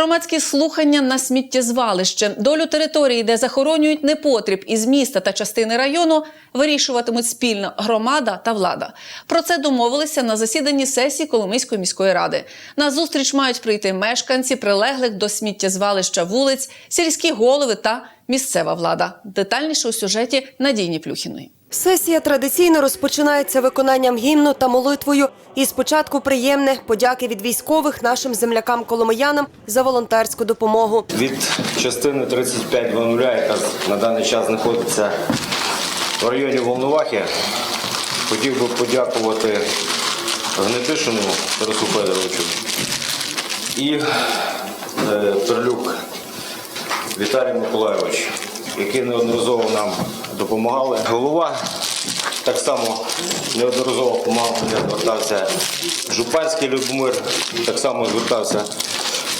Громадські слухання на сміттєзвалище. Долю території, де захоронюють непотріб із міста та частини району, вирішуватимуть спільно громада та влада. Про це домовилися на засіданні сесії Коломийської міської ради. На зустріч мають прийти мешканці прилеглих до сміттєзвалища вулиць, сільські голови та місцева влада. Детальніше у сюжеті Надійні Плюхіної. Сесія традиційно розпочинається виконанням гімну та молитвою. І спочатку приємне подяки від військових нашим землякам-коломиянам за волонтерську допомогу. від частини 35 яка на даний час знаходиться в районі Волновахи. Хотів би подякувати Гнетишину Тарасу Федоровичу і е, Перлюк Віталій Миколайович, які неодноразово нам допомагали. Голова так само неодноразово допомагав, звертався. Жупанський Любомир так само звертався.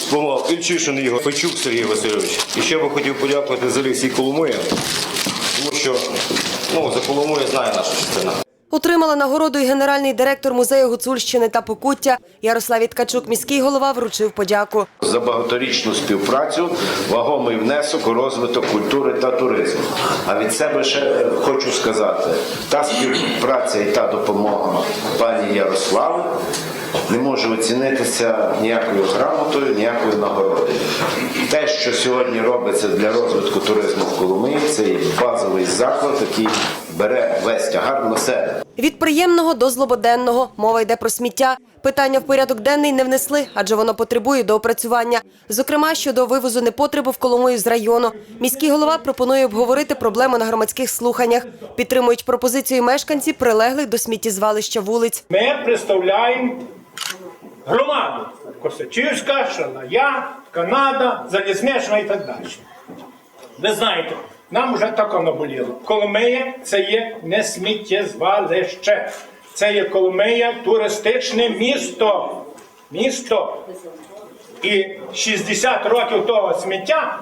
Допомагав Ільчишин Ігор, Фечук Сергій Васильович. І ще би хотів подякувати за всій Коломиї, тому що ну, за Коломою знає наша частина. Отримала нагороду і генеральний директор музею Гуцульщини та Покуття Ярослав Іткачук, міський голова, вручив подяку. за багаторічну співпрацю, вагомий внесок у розвиток культури та туризму. А від себе ще е, хочу сказати, та співпраця і та допомога пані Ярослави не може оцінитися ніякою грамотою, ніякою нагородою. Те, що сьогодні робиться для розвитку туризму в Коломиї, це є базовий заклад, який бере весь тягар на себе. Від приємного до злободенного мова йде про сміття. Питання в порядок денний не внесли, адже воно потребує доопрацювання. Зокрема, щодо вивозу непотребу в Коломию з району. Міський голова пропонує обговорити проблему на громадських слуханнях. Підтримують пропозицію мешканці, прилеглих до сміттєзвалища вулиць. Ми представляємо громаду Косачівська, Шалая, Канада, Залізнична і так далі. Ви знаєте, нам вже так наболіло. Коломия це є не сміттєзвалище. Це є Коломия туристичне місто. Місто. І 60 років того сміття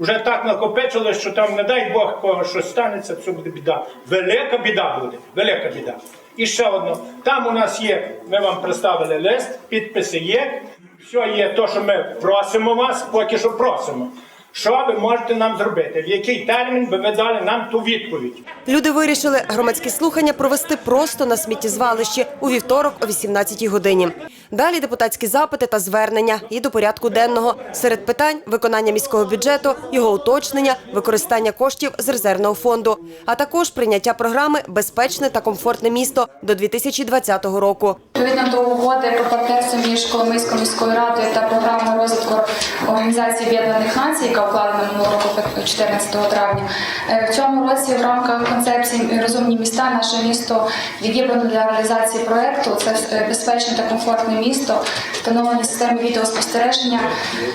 вже так накопичилось, що там, не дай Бог, кого щось станеться, це буде біда. Велика біда буде. Велика біда. І ще одно. Там у нас є, ми вам представили лист, підписи є. Все є те, що ми просимо вас, поки що просимо. Що ви можете нам зробити? В який термін би ви дали нам ту відповідь? Люди вирішили громадські слухання провести просто на сміттєзвалищі у вівторок о 18-й годині. Далі депутатські запити та звернення і до порядку денного. Серед питань виконання міського бюджету, його уточнення, використання коштів з резервного фонду, а також прийняття програми Безпечне та комфортне місто до 2020 року. Відповідно до угоди про партнерство між Коломийською міською радою та програмою розвитку Організації Об'єднаних Націй, яка укладена минулого року 14 травня. е, В цьому році в рамках концепції Розумні міста наше місто відібрано для реалізації проекту. Це е, безпечне та комфортне місто, встановлені системи відеоспостереження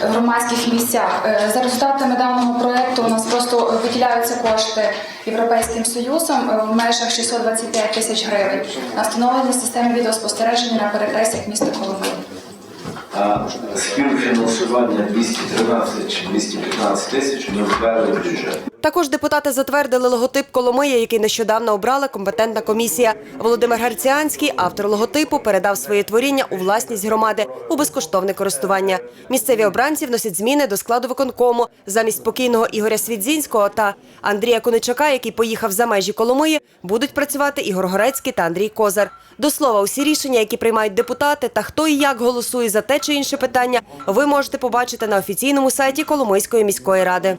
в громадських місцях. Е, За результатами даного проекту у нас просто виділяються кошти Європейським Союзом е, в межах 625 тисяч гривень на встановлення системи відеоспостереження на перекрестях міста Коломиї. А співфінансування 213 чи 215 тисяч ми ввели в бюджет. Також депутати затвердили логотип Коломия, який нещодавно обрала компетентна комісія. Володимир Гарціанський, автор логотипу, передав своє творіння у власність громади у безкоштовне користування. Місцеві обранці вносять зміни до складу виконкому. Замість покійного Ігоря Свідзінського та Андрія Коничака, який поїхав за межі Коломиї, будуть працювати Ігор Горецький та Андрій Козар. До слова, усі рішення, які приймають депутати, та хто і як голосує за те чи інше питання, ви можете побачити на офіційному сайті Коломийської міської ради.